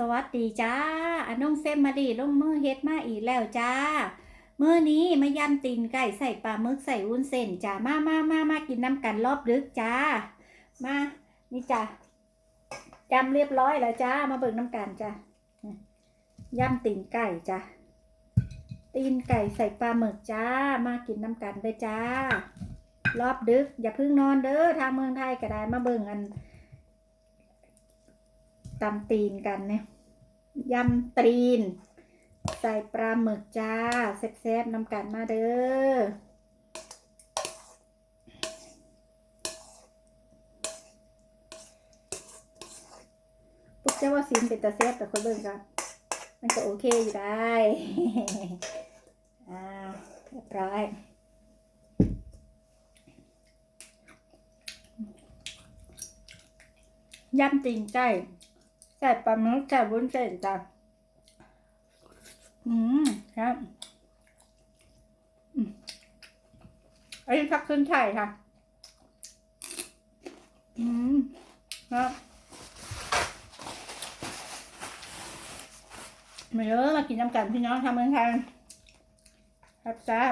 สวัสดีจ้าอันน้องเฟมมาดีลงมือเฮ็ดมาอีกแล้วจ้ามื้อนี้มายำตีนไก่ใส่ปลาหมึกใส่วุ้นเส้นจ้ามามามามากินน้ำกันรอบดึกจ้า มา นี่จ้ายำเรียบร้อยแล้วจ้า มาเบิ่งน้ำกันจ้ายำตีนไก่จ้าตีนไก่ใส่ปลาหมึกจ้า มากินน้ำกันเลยจ้า รอบดึก อย่าเพิ่งนอนเด้อทางเมืองไทยก็ได้มาเบิ่งอัน ตำตีนกันเนี่ยยำตีน ใส่ปลาหมึกจ้าแซ่บๆน้ำกันมาเด้อปุ๊บเจ้าว่าซีนเป็นตาแซ่บแต่คนเบิ่งกันมันก็โอเคอยู่ได้อ่าเรียบร้อยยำตีนไก่ ใส่ปลาหมึกใส่วุ้นเส้นจ้ะอืมครับอันนี้ผักขึ้นไช่ค่ะ อืมครับมาเยอะมากินน้ำกันพี่น้องทำเมืองไทยครับจ้า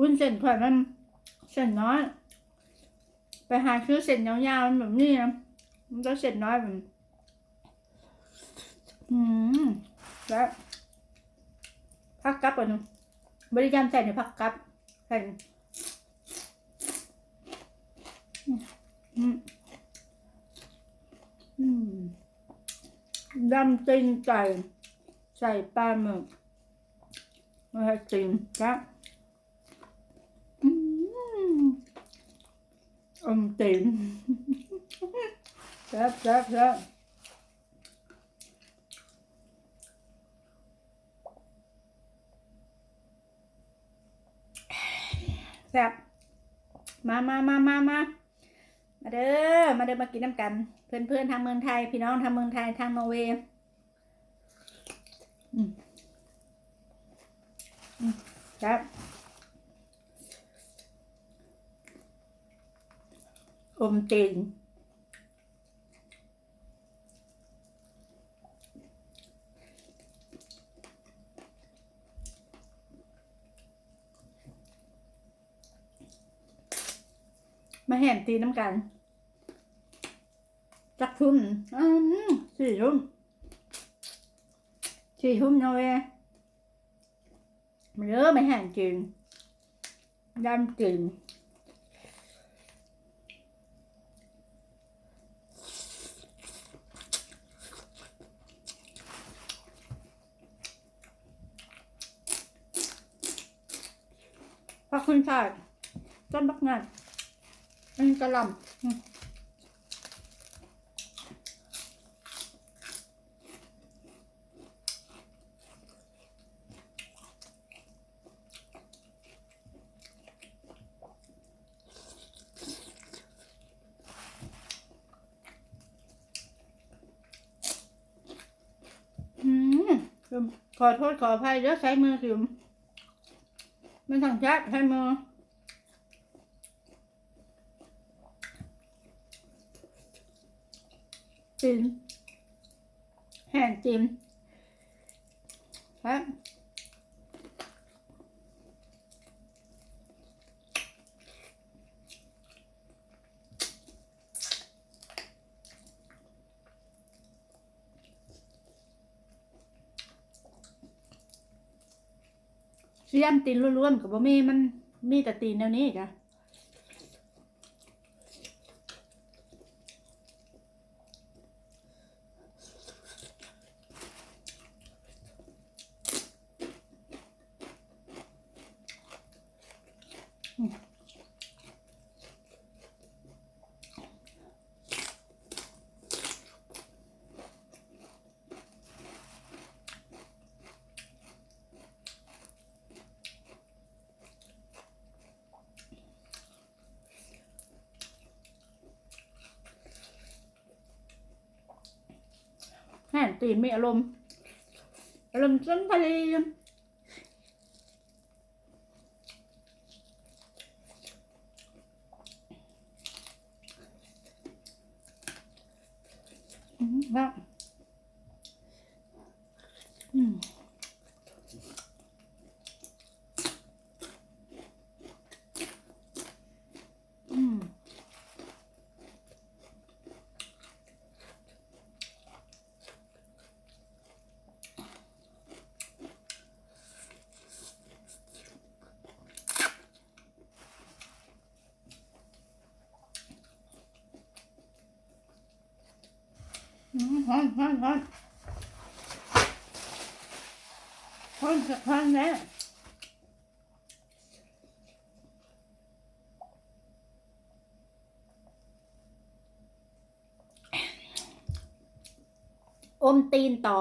วุ้นเส้นข่อยมันเส้นน้อย ไปหาซื้อเส้นยาวๆมันแบบนี้นะมันก็เส้นน้อยแบบอืมแล้วพักกับก่อนบริการใส่ในพักกับใส่อืมอืมอืมดำตีนไก่ใส่ปลาหมึกมาให้ตีนครับ อืม อมตีนแซ่บแซ่บแซ่บแซ่บมามามามามามาเด้อ มาเด้อมากินน้ำกัน เพื่อนเพื่อนทางเมืองไทย พี่น้องทางเมืองไทย ทางนอร์เวย์ครับ อมตีนมาแห่นตีน้ำกัน จักทุ่มอืมสี่ทุ่มสี่ทุ่มนะเว้ยมาเยอะไม่แห่นกินดำกิน ระคุณชาติต้นบักงานอันกระลำขอโทษขออภัยเด้อใช้มือสิม มันสั่งแจ๊บใช้มือจิ้มแห่งจิ้มครับ เสียมตีนล้วนๆกับบ่มีมันมีแต่ตีนแนวนี้จ้ะอืม ตื่นตีนมีอารมณ์ อารมณ์จนทะเลอืมครับอืมอืม อืม ฮอนฮอนฮอนฮอนฮอนแน่อมตีนต่อ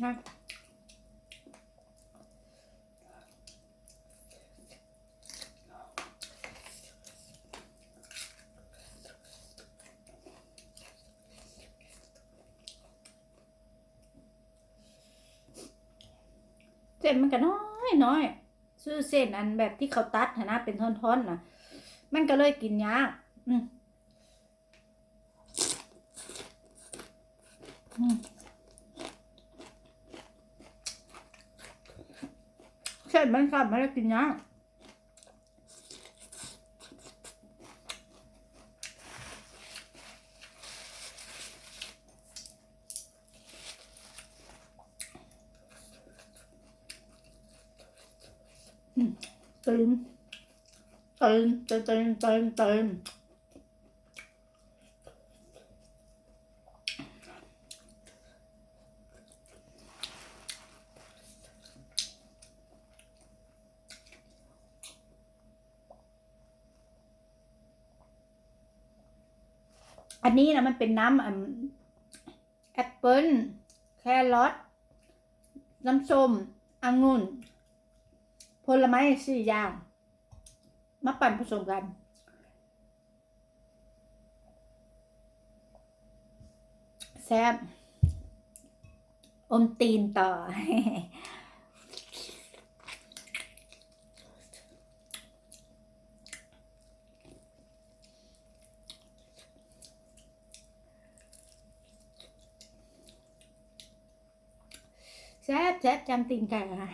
ครับเส้นมันก็น้อยน้อยซื้อเส้นอันแบบที่เขาตัดหั้นนะเป็นท่อนๆนะมันก็เลยกินยากอืมอืม เส้นมันกลับมาแล้วกินยากอืมตื่นตื่นตื่นตื่นตื่น อันนี้นะมันเป็นน้ำอันแอปเปิ้ลแครอทน้ำส้มองุ่น ผลไม้สี่อย่าง มาปั่นผสมกันแซ่บอมตีนต่อ แซ่บแซ่บจำตีนไก่ค่ะ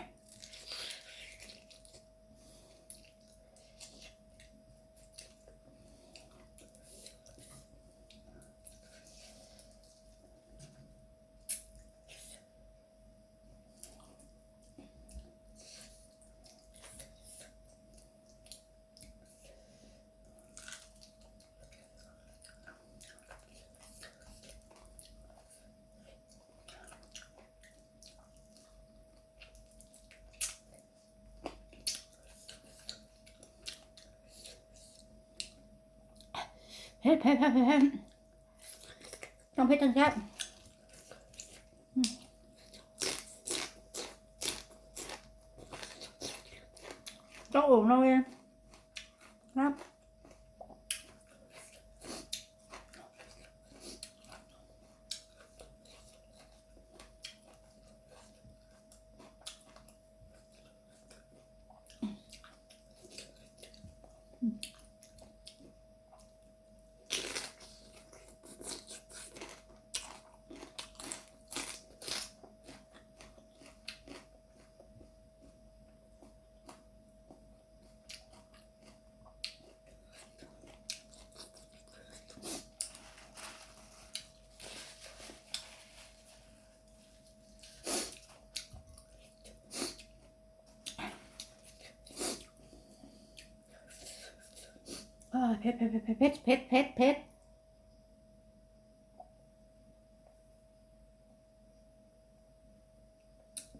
เฮ็ดเผ็ดเผ็ดเผ็ดต้องเผ็ต้องแซ่บต้องอุ่นหน่อยครับอืม เผ็ดเผ็ดเผ็ดเผ็ดเผ็ดเผ็ด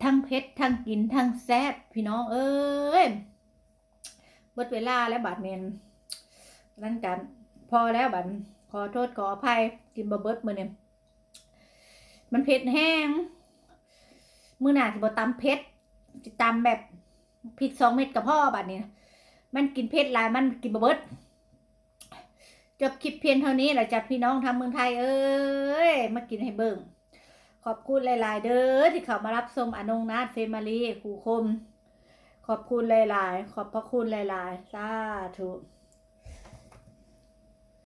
ทั้งเผ็ดทั้งกินทั้งแซ่บพี่น้องเอ้ยเบิดเวลาแล้วบัดเมนนั่นกันพอแล้วบัดขอโทษขออภัยกินบะเบิดมือเนี่ยมันเผ็ดแห้งมือหนาสิบตำเผ็ดสิตำแบบพริกสองเม็ดกับพ่อบัดเนี้มันกินเผ็ดลายมันกินบะเบิด จบคลิปเพียงเท่านี้แหละจ้ะพี่น้องทางเมืองไทยเอ้ยมากินให้เบิ่งขอบคุณหลาย ๆ เด้อที่เขามารับชมอนงนาถเฟมารีครูคม ขอบคุณหลาย ๆ ขอบพระคุณหลาย ๆ สาธุ